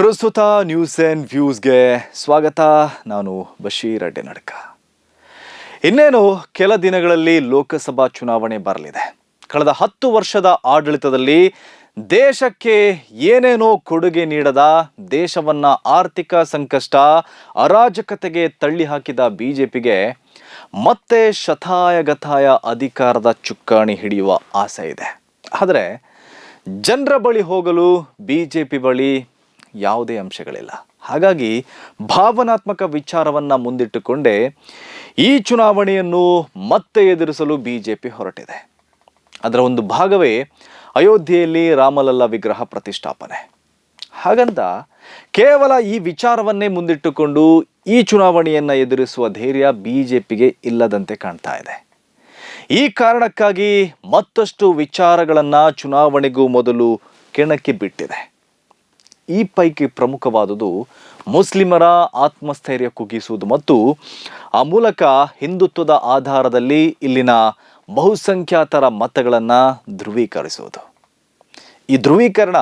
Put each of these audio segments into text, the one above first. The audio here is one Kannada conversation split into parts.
ಪ್ರಸ್ತುತ ನ್ಯೂಸ್ ಆ್ಯಂಡ್ ವ್ಯೂಸ್ಗೆ ಸ್ವಾಗತ. ನಾನು ಬಶೀರ್ ಅಡ್ಡೆ ನಡ್ಕ ಇನ್ನೇನು ಕೆಲ ದಿನಗಳಲ್ಲಿ ಲೋಕಸಭಾ ಚುನಾವಣೆ ಬರಲಿದೆ. ಕಳೆದ ಹತ್ತು ವರ್ಷದ ಆಡಳಿತದಲ್ಲಿ ದೇಶಕ್ಕೆ ಏನೇನೋ ಕೊಡುಗೆ ನೀಡದ ದೇಶವನ್ನ ಆರ್ಥಿಕ ಸಂಕಷ್ಟ, ಅರಾಜಕತೆಗೆ ತಳ್ಳಿ ಹಾಕಿದ ಬಿಜೆಪಿಗೆ ಮತ್ತೆ ಶತಾಯಗತಾಯ ಅಧಿಕಾರದ ಚುಕ್ಕಾಣಿ ಹಿಡಿಯುವ ಆಸೆ ಇದೆ. ಆದರೆ, ಜನರ ಬಳಿ ಹೋಗಲು ಬಿಜೆಪಿ ಬಳಿ ಯಾವುದೇ ಅಂಶಗಳಿಲ್ಲ. ಹಾಗಾಗಿ ಭಾವನಾತ್ಮಕ ವಿಚಾರವನ್ನು ಮುಂದಿಟ್ಟುಕೊಂಡೇ ಈ ಚುನಾವಣೆಯನ್ನು ಮತ್ತೆ ಎದುರಿಸಲು ಬಿಜೆಪಿ ಹೊರಟಿದೆ. ಅದರ ಒಂದು ಭಾಗವೇ ಅಯೋಧ್ಯೆಯಲ್ಲಿ ರಾಮಲಲ್ಲ ವಿಗ್ರಹ ಪ್ರತಿಷ್ಠಾಪನೆ. ಹಾಗಂತ ಕೇವಲ ಈ ವಿಚಾರವನ್ನೇ ಮುಂದಿಟ್ಟುಕೊಂಡು ಈ ಚುನಾವಣೆಯನ್ನು ಎದುರಿಸುವ ಧೈರ್ಯ ಬಿ ಜೆ ಪಿಗೆ ಇಲ್ಲದಂತೆ ಕಾಣ್ತಾ ಇದೆ. ಈ ಕಾರಣಕ್ಕಾಗಿ ಮತ್ತಷ್ಟು ವಿಚಾರಗಳನ್ನು ಚುನಾವಣೆಗೂ ಮೊದಲು ಕೆಣಕಿ ಬಿಟ್ಟಿದೆ. ಈ ಪೈಕಿ ಪ್ರಮುಖವಾದುದು ಮುಸ್ಲಿಮರ ಆತ್ಮಸ್ಥೈರ್ಯ ಕುಗ್ಗಿಸುವುದು ಮತ್ತು ಆ ಮೂಲಕ ಹಿಂದುತ್ವದ ಆಧಾರದಲ್ಲಿ ಇಲ್ಲಿನ ಬಹುಸಂಖ್ಯಾತರ ಮತಗಳನ್ನು ಧ್ರುವೀಕರಿಸುವುದು. ಈ ಧ್ರುವೀಕರಣ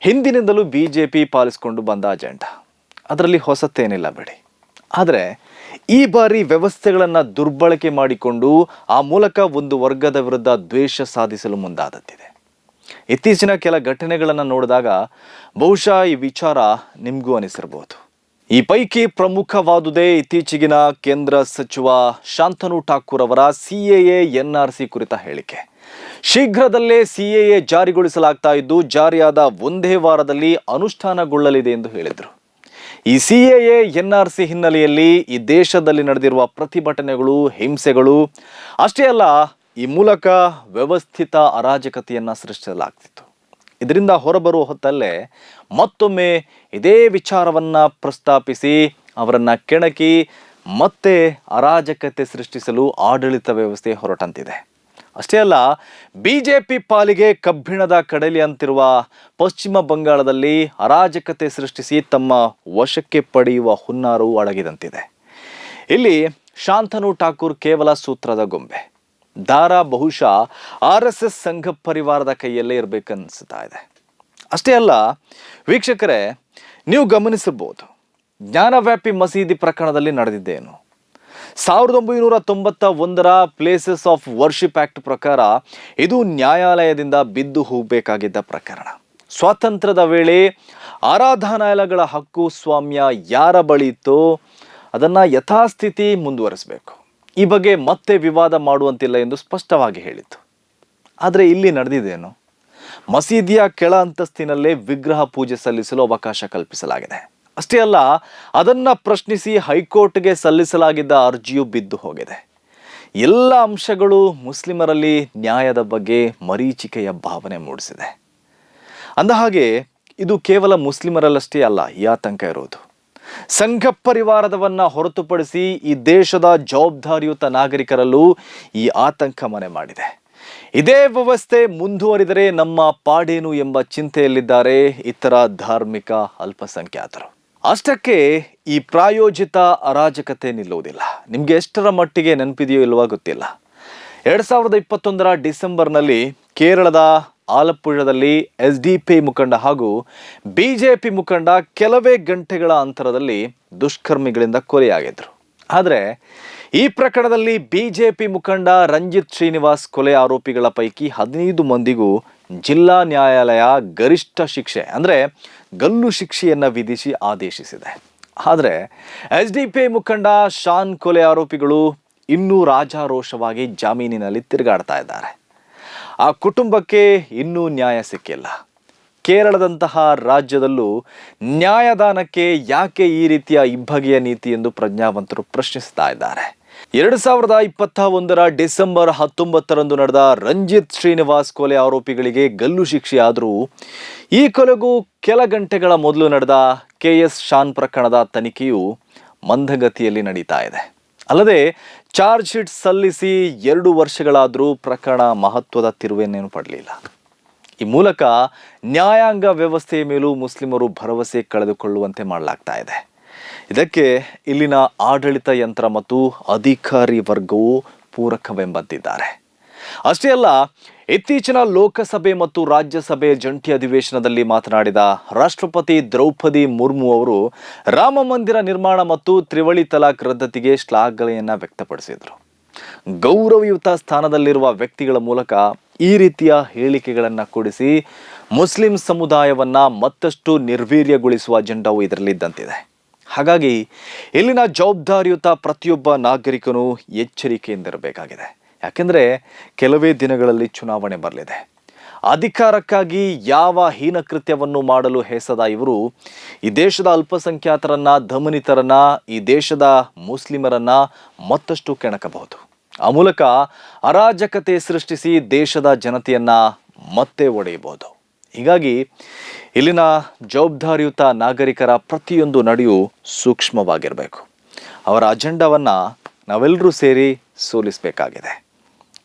ಹಿಂದಿನಿಂದಲೂ ಬಿ ಜೆ ಪಿ ಪಾಲಿಸಿಕೊಂಡು ಬಂದ ಅಜೆಂಡಾ. ಅದರಲ್ಲಿ ಹೊಸತೇನಿಲ್ಲ ಬಿಡಿ. ಆದರೆ ಈ ಬಾರಿ ವ್ಯವಸ್ಥೆಗಳನ್ನು ದುರ್ಬಳಕೆ ಮಾಡಿಕೊಂಡು ಆ ಮೂಲಕ ಒಂದು ವರ್ಗದ ವಿರುದ್ಧ ದ್ವೇಷ ಸಾಧಿಸಲು ಮುಂದಾದದ್ದಿದೆ. ಇತ್ತೀಚಿನ ಕೆಲ ಘಟನೆಗಳನ್ನು ನೋಡಿದಾಗ ಬಹುಶಃ ಈ ವಿಚಾರ ನಿಮಗೂ ಅನಿಸಿರಬಹುದು ಈ ಪೈಕಿ ಪ್ರಮುಖವಾದುದೇ ಇತ್ತೀಚೆಗಿನ ಕೇಂದ್ರ ಸಚಿವ ಶಾಂತನು ಠಾಕೂರ್ ಅವರ ಸಿ ಎನ್ ಆರ್ ಸಿ ಕುರಿತ ಹೇಳಿಕೆ. ಶೀಘ್ರದಲ್ಲೇ ಸಿ ಎ ಜಾರಿಗೊಳಿಸಲಾಗ್ತಾ ಇದ್ದು ಜಾರಿಯಾದ ಒಂದೇ ವಾರದಲ್ಲಿ ಅನುಷ್ಠಾನಗೊಳ್ಳಲಿದೆ ಎಂದು ಹೇಳಿದರು. ಈ ಸಿ ಎನ್ ಆರ್ ಸಿ ಹಿನ್ನೆಲೆಯಲ್ಲಿ ಈ ದೇಶದಲ್ಲಿ ನಡೆದಿರುವ ಪ್ರತಿಭಟನೆಗಳು, ಹಿಂಸೆಗಳು, ಅಷ್ಟೇ ಅಲ್ಲ ಈ ಮೂಲಕ ವ್ಯವಸ್ಥಿತ ಅರಾಜಕತೆಯನ್ನು ಸೃಷ್ಟಿಸಲಾಗ್ತಿತ್ತು. ಇದರಿಂದ ಹೊರಬರುವ ಹೊತ್ತಲ್ಲೇ ಮತ್ತೊಮ್ಮೆ ಇದೇ ವಿಚಾರವನ್ನು ಪ್ರಸ್ತಾಪಿಸಿ ಅವರನ್ನು ಕೆಣಕಿ ಮತ್ತೆ ಅರಾಜಕತೆ ಸೃಷ್ಟಿಸಲು ಆಡಳಿತ ವ್ಯವಸ್ಥೆ ಹೊರಟಂತಿದೆ. ಅಷ್ಟೇ ಅಲ್ಲ ಬಿ ಜೆ ಪಿ ಪಾಲಿಗೆ ಕಬ್ಬಿಣದ ಕಡಲಿ ಅಂತಿರುವ ಪಶ್ಚಿಮ ಬಂಗಾಳದಲ್ಲಿ ಅರಾಜಕತೆ ಸೃಷ್ಟಿಸಿ ತಮ್ಮ ವಶಕ್ಕೆ ಪಡೆಯುವ ಹುನ್ನಾರವು ಅಡಗಿದಂತಿದೆ. ಇಲ್ಲಿ ಶಾಂತನು ಠಾಕೂರ್ ಕೇವಲ ಸೂತ್ರದ ಗೊಂಬೆ. ದಾರ ಬಹುಶಃ ಆರ್ ಎಸ್ ಎಸ್ ಸಂಘ ಪರಿವಾರದ ಕೈಯಲ್ಲೇ ಇರಬೇಕನ್ನಿಸ್ತಾ ಇದೆ. ಅಷ್ಟೇ ಅಲ್ಲ, ವೀಕ್ಷಕರೇ, ನೀವು ಗಮನಿಸಬಹುದು, ಜ್ಞಾನವ್ಯಾಪಿ ಮಸೀದಿ ಪ್ರಕರಣದಲ್ಲಿ ನಡೆದಿದ್ದೇನು. ಸಾವಿರದ ಒಂಬೈನೂರ ತೊಂಬತ್ತ ಒಂದರ ಪ್ಲೇಸಸ್ ಆಫ್ ವರ್ಷಿಪ್ ಆಕ್ಟ್ ಪ್ರಕಾರ ಇದು ನ್ಯಾಯಾಲಯದಿಂದ ಬಿದ್ದು ಹೋಗಬೇಕಾಗಿದ್ದ ಪ್ರಕರಣ. ಸ್ವಾತಂತ್ರ್ಯದ ವೇಳೆ ಆರಾಧನಾಲಯಗಳ ಹಕ್ಕು ಸ್ವಾಮ್ಯ ಯಾರ ಬಳಿ ಇತ್ತೋ ಅದನ್ನು ಯಥಾಸ್ಥಿತಿ ಮುಂದುವರಿಸಬೇಕು. ಈ ಬಗ್ಗೆ ಮತ್ತೆ ವಿವಾದ ಮಾಡುವಂತಿಲ್ಲ ಎಂದು ಸ್ಪಷ್ಟವಾಗಿ ಹೇಳಿತ್ತು. ಆದರೆ ಇಲ್ಲಿ ನಡೆದಿದ್ದೇನು ಮಸೀದಿಯ ಕೆಳ ಅಂತಸ್ತಿನಲ್ಲೇ ವಿಗ್ರಹ ಪೂಜೆ ಸಲ್ಲಿಸಲು ಅವಕಾಶ ಕಲ್ಪಿಸಲಾಗಿದೆ. ಅಷ್ಟೇ ಅಲ್ಲ, ಅದನ್ನ ಪ್ರಶ್ನಿಸಿ ಹೈಕೋರ್ಟ್ಗೆ ಸಲ್ಲಿಸಲಾಗಿದ್ದ ಅರ್ಜಿಯು ಬಿದ್ದು ಹೋಗಿದೆ. ಎಲ್ಲ ಅಂಶಗಳು ಮುಸ್ಲಿಮರಲ್ಲಿ ನ್ಯಾಯದ ಬಗ್ಗೆ ಮರೀಚಿಕೆಯ ಭಾವನೆ ಮೂಡಿಸಿದೆ. ಅಂದಹಾಗೆ ಇದು ಕೇವಲ ಮುಸ್ಲಿಮರಲ್ಲಷ್ಟೇ ಅಲ್ಲ, ಈ ಆತಂಕ ಇರೋದು. ಸಂಘ ಪರಿವಾರದವನ್ನ ಹೊರತುಪಡಿಸಿ ಈ ದೇಶದ ಜವಾಬ್ದಾರಿಯುತ ನಾಗರಿಕರಲ್ಲೂ ಈ ಆತಂಕ ಮನೆ ಮಾಡಿದೆ. ಇದೇ ವ್ಯವಸ್ಥೆ ಮುಂದುವರಿದರೆ ನಮ್ಮ ಪಾಡೇನು ಎಂಬ ಚಿಂತೆಯಲ್ಲಿದ್ದಾರೆ ಇತರ ಧಾರ್ಮಿಕ ಅಲ್ಪಸಂಖ್ಯಾತರು. ಅಷ್ಟಕ್ಕೆ ಈ ಪ್ರಾಯೋಜಿತ ಅರಾಜಕತೆ ನಿಲ್ಲುವುದಿಲ್ಲ. ನಿಮಗೆ ಎಷ್ಟರ ಮಟ್ಟಿಗೆ ನೆನಪಿದೆಯೋ ಇಲ್ವಾ ಗೊತ್ತಿಲ್ಲ. ಎರಡ್ ಸಾವಿರದ ಇಪ್ಪತ್ತೊಂದರ ಡಿಸೆಂಬರ್ನಲ್ಲಿ ಕೇರಳದ ಆಲಪ್ಪುಳದಲ್ಲಿ ಎಸ್ ಡಿ ಪಿ ಮುಖಂಡ ಹಾಗೂ ಬಿಜೆಪಿ ಮುಖಂಡ ಕೆಲವೇ ಗಂಟೆಗಳ ಅಂತರದಲ್ಲಿ ದುಷ್ಕರ್ಮಿಗಳಿಂದ ಕೊಲೆಯಾಗಿದ್ದರು ಆದರೆ ಈ ಪ್ರಕರಣದಲ್ಲಿ ಬಿಜೆಪಿ ಮುಖಂಡ ರಂಜಿತ್ ಶ್ರೀನಿವಾಸ್ ಕೊಲೆ ಆರೋಪಿಗಳ ಪೈಕಿ ಹದಿನೈದು ಮಂದಿಗೂ ಜಿಲ್ಲಾ ನ್ಯಾಯಾಲಯ ಗರಿಷ್ಠ ಶಿಕ್ಷೆ, ಅಂದರೆ ಗಲ್ಲು ಶಿಕ್ಷೆಯನ್ನು ವಿಧಿಸಿ ಆದೇಶಿಸಿದೆ. ಆದರೆ ಎಸ್ ಡಿ ಪಿ ಮುಖಂಡ ಶಾನ್ ಕೊಲೆ ಆರೋಪಿಗಳು ಇನ್ನೂ ರಾಜಾರೋಷವಾಗಿ ಜಾಮೀನಿನಲ್ಲಿ ತಿರುಗಾಡ್ತಾ ಇದ್ದಾರೆ. ಆ ಕುಟುಂಬಕ್ಕೆ ಇನ್ನೂ ನ್ಯಾಯ ಸಿಕ್ಕಿಲ್ಲ. ಕೇರಳದಂತಹ ರಾಜ್ಯದಲ್ಲೂ ನ್ಯಾಯದಾನಕ್ಕೆ ಯಾಕೆ ಈ ರೀತಿಯ ಇಬ್ಬಗೆಯ ನೀತಿ ಎಂದು ಪ್ರಜ್ಞಾವಂತರು ಪ್ರಶ್ನಿಸ್ತಾ ಇದ್ದಾರೆ. ಎರಡು ಸಾವಿರದ ಇಪ್ಪತ್ತ ಒಂದರ ಡಿಸೆಂಬರ್ ಹತ್ತೊಂಬತ್ತರಂದು ನಡೆದ ರಂಜಿತ್ ಶ್ರೀನಿವಾಸ್ ಕೊಲೆ ಆರೋಪಿಗಳಿಗೆ ಗಲ್ಲು ಶಿಕ್ಷೆಯಾದರೂ ಈ ಕೊಲೆಗೂ ಕೆಲ ಗಂಟೆಗಳ ಮೊದಲು ನಡೆದ ಕೆ ಎಸ್ ಶಾನ್ ಪ್ರಕರಣದ ತನಿಖೆಯು ಮಂದಗತಿಯಲ್ಲಿ ನಡೀತಾ ಇದೆ. ಅಲ್ಲದೆ ಚಾರ್ಜ್ ಶೀಟ್ ಸಲ್ಲಿಸಿ ಎರಡು ವರ್ಷಗಳಾದರೂ ಪ್ರಕರಣ ಮಹತ್ವದ ತಿರುವೇನೇನು ಪಡಲಿಲ್ಲ. ಈ ಮೂಲಕ ನ್ಯಾಯಾಂಗ ವ್ಯವಸ್ಥೆಯ ಮೇಲೂ ಮುಸ್ಲಿಮರು ಭರವಸೆ ಕಳೆದುಕೊಳ್ಳುವಂತೆ ಮಾಡಲಾಗ್ತಾ ಇದೆ. ಇದಕ್ಕೆ ಇಲ್ಲಿನ ಆಡಳಿತ ಯಂತ್ರ ಮತ್ತು ಅಧಿಕಾರಿ ವರ್ಗವು ಪೂರಕವೆಂಬಂತಿದ್ದಾರೆ. ಅಷ್ಟೇ ಅಲ್ಲ ಇತ್ತೀಚಿನ ಲೋಕಸಭೆ ಮತ್ತು ರಾಜ್ಯಸಭೆ ಜಂಟಿ ಅಧಿವೇಶನದಲ್ಲಿ ಮಾತನಾಡಿದ ರಾಷ್ಟ್ರಪತಿ ದ್ರೌಪದಿ ಮುರ್ಮು ಅವರು, ರಾಮ ಮಂದಿರ ನಿರ್ಮಾಣ ಮತ್ತು ತ್ರಿವಳಿ ತಲಾಕ್ ರದ್ದತಿಗೆ ಶ್ಲಾಘನೆಯನ್ನ ವ್ಯಕ್ತಪಡಿಸಿದರು. ಗೌರವಯುತ ಸ್ಥಾನದಲ್ಲಿರುವ ವ್ಯಕ್ತಿಗಳ ಮೂಲಕ ಈ ರೀತಿಯ ಹೇಳಿಕೆಗಳನ್ನು ಕೊಡಿಸಿ ಮುಸ್ಲಿಂ ಸಮುದಾಯವನ್ನ ಮತ್ತಷ್ಟು ನಿರ್ವೀರ್ಯಗೊಳಿಸುವ ಅಜೆಂಡಾವು ಇದರಲ್ಲಿದ್ದಂತಿದೆ. ಹಾಗಾಗಿ ಇಲ್ಲಿನ ಜವಾಬ್ದಾರಿಯುತ ಪ್ರತಿಯೊಬ್ಬ ನಾಗರಿಕನು ಎಚ್ಚರಿಕೆಯಿಂದಿರಬೇಕಾಗಿದೆ. ಯಾಕೆಂದರೆ ಕೆಲವೇ ದಿನಗಳಲ್ಲಿ ಚುನಾವಣೆ ಬರಲಿದೆ. ಅಧಿಕಾರಕ್ಕಾಗಿ ಯಾವ ಹೀನಕೃತ್ಯವನ್ನು ಮಾಡಲು ಹೆಸದ ಇವರು, ಈ ದೇಶದ ಅಲ್ಪಸಂಖ್ಯಾತರನ್ನ, ದಮನಿತರನ್ನ, ಈ ದೇಶದ ಮುಸ್ಲಿಮರನ್ನ ಮತ್ತಷ್ಟು ಕೆಣಕಬಹುದು. ಆ ಮೂಲಕ ಅರಾಜಕತೆ ಸೃಷ್ಟಿಸಿ ದೇಶದ ಜನತೆಯನ್ನ ಮತ್ತೆ ಒಡೆಯಬಹುದು. ಹೀಗಾಗಿ ಇಲ್ಲಿನ ಜವಾಬ್ದಾರಿಯುತ ನಾಗರಿಕರ ಪ್ರತಿಯೊಂದು ನಡೆಯೂ ಸೂಕ್ಷ್ಮವಾಗಿರಬೇಕು. ಅವರ ಅಜೆಂಡಾವನ್ನು ನಾವೆಲ್ಲರೂ ಸೇರಿ ಸೋಲಿಸಬೇಕಾಗಿದೆ.